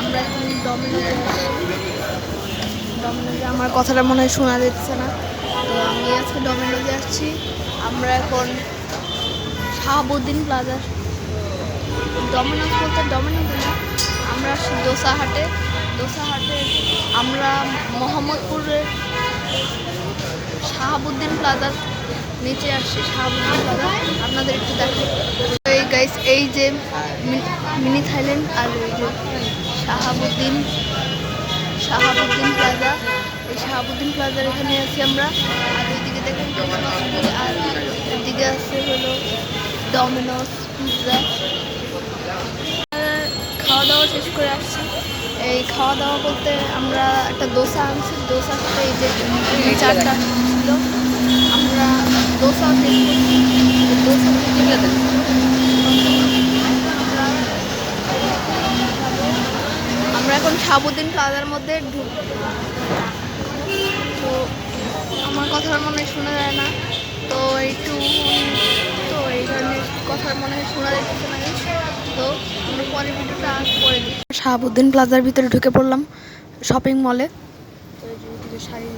আমরা এখন ডমিনোজে আমার কথাটা মনে হয় শোনা যাচ্ছে না। তো আমি আজকে ডমিনোজে আসছি। আমরা এখন শাহাবুদ্দিন প্লাজার ডমিনোজ বলতে ডমিনোজ না, আমরা আসছি দোসাহাটে দোসাহাটে আমরা মোহাম্মদপুরের শাহাবুদ্দিন প্লাজার নিচে আসছি শাহাবুদ্দিন প্লাজা। আপনাদের একটু দেখো। এই গাইস এই যে মিনি থাইল্যান্ড আর ওই যে শাহাবুদ্দিন শাহাবুদ্দিন প্লাজা। এই শাহাবুদ্দিন প্লাজার এখানে আছি আমরা। আর ওইদিকে দেখেন আর এদিকে আছে হলো ডমিনোস পিৎজা খাওয়া দাওয়া শেষ করে আসছি। এই খাওয়া দাওয়া বলতে আমরা একটা দোসা আনছি। দোসার সাথে এই যে চারটা করছি আমরা এখন সাবুদ্দিন প্লাজার মধ্যে ঢুক তো আমার কথার মনে শোনা যায় না। তো একটু তো এই ধরনের কথার মনে শোনা যাচ্ছে না। তো আমরা পরের ভিডিওটা করে দিই শাহাবুদ্দিন প্লাজার ভিতরে ঢুকে পড়লাম শপিং মলে তো শাড়ি